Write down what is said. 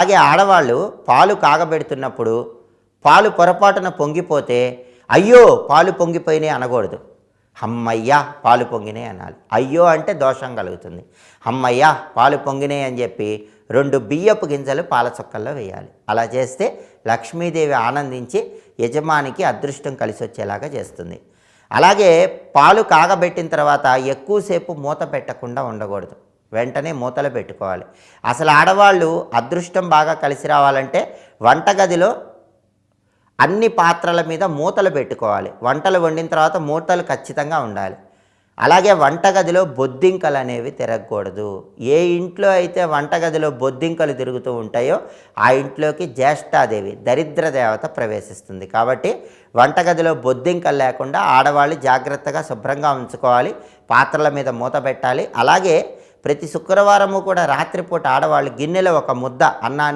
అలాగే ఆడవాళ్ళు పాలు కాగబెడుతున్నప్పుడు పాలు పొరపాటున పొంగిపోతే అయ్యో పాలు పొంగిపోయినాయి అనకూడదు. అమ్మయ్యా పాలు పొంగినాయి అనాలి. అయ్యో అంటే దోషం కలుగుతుంది. అమ్మయ్యా పాలు పొంగినాయి అని చెప్పి రెండు బియ్యపు గింజలు పాల చొక్కల్లో వేయాలి. అలా చేస్తే లక్ష్మీదేవి ఆనందించి యజమానికి అదృష్టం కలిసి వచ్చేలాగా చేస్తుంది. అలాగే పాలు కాగబెట్టిన తర్వాత ఎక్కువసేపు మూత పెట్టకుండా ఉండకూడదు. వెంటనే మూతలు పెట్టుకోవాలి. అసలు ఆడవాళ్ళు అదృష్టం బాగా కలిసి రావాలంటే వంటగదిలో అన్ని పాత్రల మీద మూతలు పెట్టుకోవాలి. వంటలు వండిన తర్వాత మూతలు ఖచ్చితంగా ఉండాలి. అలాగే వంటగదిలో బొద్దింకలు అనేవి తిరగకూడదు. ఏ ఇంట్లో అయితే వంటగదిలో బొద్దింకలు తిరుగుతూ ఉంటాయో ఆ ఇంట్లోకి జ్యేష్ఠాదేవి దరిద్ర దేవత ప్రవేశిస్తుంది. కాబట్టి వంటగదిలో బొద్దింకలు లేకుండా ఆడవాళ్ళు జాగ్రత్తగా శుభ్రంగా ఉంచుకోవాలి. పాత్రల మీద మూత పెట్టాలి. అలాగే ప్రతి శుక్రవారము కూడా రాత్రిపూట ఆడవాళ్ళు గిన్నెలో ఒక ముద్ద అన్నాన్ని